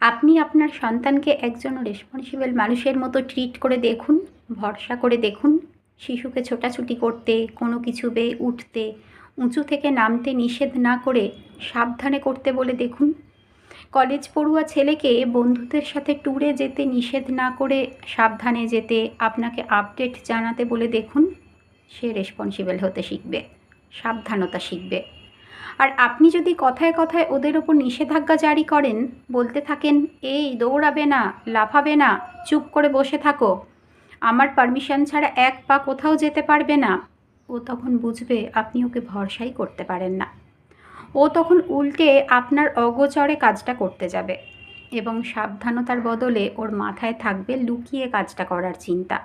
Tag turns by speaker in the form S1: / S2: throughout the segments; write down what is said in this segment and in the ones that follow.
S1: আপনি আপনার সন্তানকে একজন রেসপন্সিবল মানুষের মতো ট্রিট করে দেখুন, ভরসা করে দেখুন, শিশুকে ছোটাছুটি করতে, কোনো কিছু বেয়ে উঠতে, উঁচু থেকে নামতে নিষেধ না করে সাবধানে করতে বলে দেখুন। কলেজ পড়ুয়া ছেলেকে বন্ধুদের সাথে ট্যুরে যেতে নিষেধ না করে সাবধানে যেতে, আপনাকে আপডেট জানাতে বলে দেখুন, সে রেসপন্সিবল হতে শিখবে, সাবধানতা শিখবে। আর আপনি যদি কথায় কথায় ওদের ওপর নিষেধাজ্ঞা জারি করেন, বলতে থাকেন, এই, দৌড়াবে না, লাফাবে না, চুপ করে বসে থাকো। আমার পারমিশন ছাড়া এক পা কোথাও যেতে পারবে না। ও তখন বুঝবে আপনি ওকে ভরসাই করতে পারেন না। ও তখন উল্টে আপনার অগোচরে কাজটা করতে যাবে এবং সাবধানতার বদলে ওর মাথায় থাকবে লুকিয়ে কাজটা করার চিন্তা।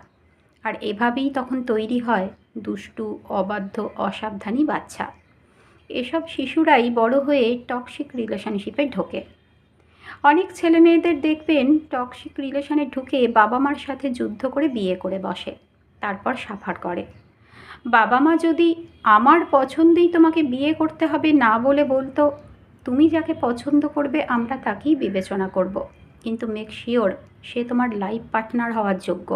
S1: আর এভাবেই তখন তৈরি হয় দুষ্টু, অবাধ্য, অসাবধানী বাচ্চা। এসব শিশুরাই বড় হয়ে টক্সিক রিলেশনশিপে ঢোকে। অনেক ছেলে মেয়েদের দেখবেন টক্সিক রিলেশনে ঢুকে বাবা মার সাথে যুদ্ধ করে বিয়ে করে বসে, তারপর সাফার করে। বাবা মা যদি আমার পছন্দেই তোমাকে বিয়ে করতে হবে না বলে বলতো, তুমি যাকে পছন্দ করবে আমরা তাকেই বিবেচনা করব। কিন্তু মেক শিওর সে তোমার লাইফ পার্টনার হওয়ার যোগ্য।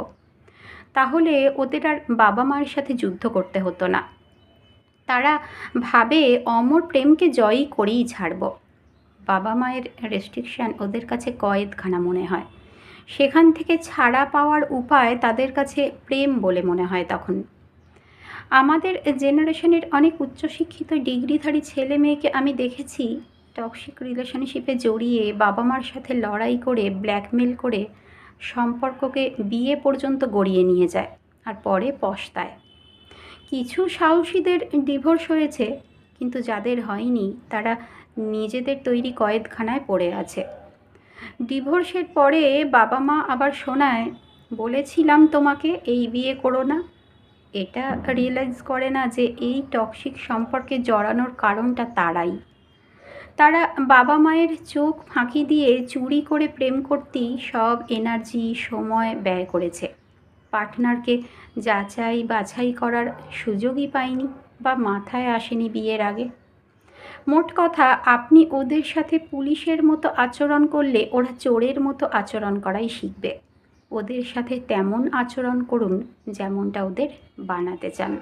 S1: তাহলে ওদের আর বাবা মায়ের সাথে যুদ্ধ করতে হতো না। তারা ভাবে অমর প্রেমকে জয়ই করেই ছাড়ব। বাবা মায়ের রেস্ট্রিকশান ওদের কাছে কয়েদখানা মনে হয়। সেখান থেকে ছাড়া পাওয়ার উপায় তাদের কাছে প্রেম বলে মনে হয় তখন। আমাদের জেনারেশনের অনেক উচ্চশিক্ষিত ডিগ্রিধারী ছেলে মেয়েকে আমি দেখেছি টক্সিক রিলেশনশিপে জড়িয়ে বাবা মার সাথে লড়াই করে ব্ল্যাকমেল করে সম্পর্ককে বিয়ে পর্যন্ত গড়িয়ে নিয়ে যায় আর পরে পস্তায়। কিছু সাহসীদের ডিভোর্স হয়েছে, কিন্তু যাদের হয়নি, তারা নিজেদের তৈরি কয়েদখানায় পড়ে আছে। ডিভোর্সের পরে বাবা মা আবার শোনায়, বলেছিলাম তোমাকে এই বিয়ে করো না। এটা রিয়েলাইজ করে না যে এই টক্সিক সম্পর্কে জড়ানোর কারণটা তারাই। তারা বাবা মায়ের চোখ ফাঁকি দিয়ে চুরি করে প্রেম করতেই সব এনার্জি সময় ব্যয় করেছে। পার্টনারকে যাচাই বাছাই করার সুযোগই পাইনি বা মাথায় আসেনি বিয়ের আগে। মোট কথা, আপনি ওদের সাথে পুলিশের মতো আচরণ করলে ওরা চোরের মতো আচরণ করাই শিখবে। ওদের সাথে তেমন আচরণ করুন যেমনটা ওদের বানাতে চান।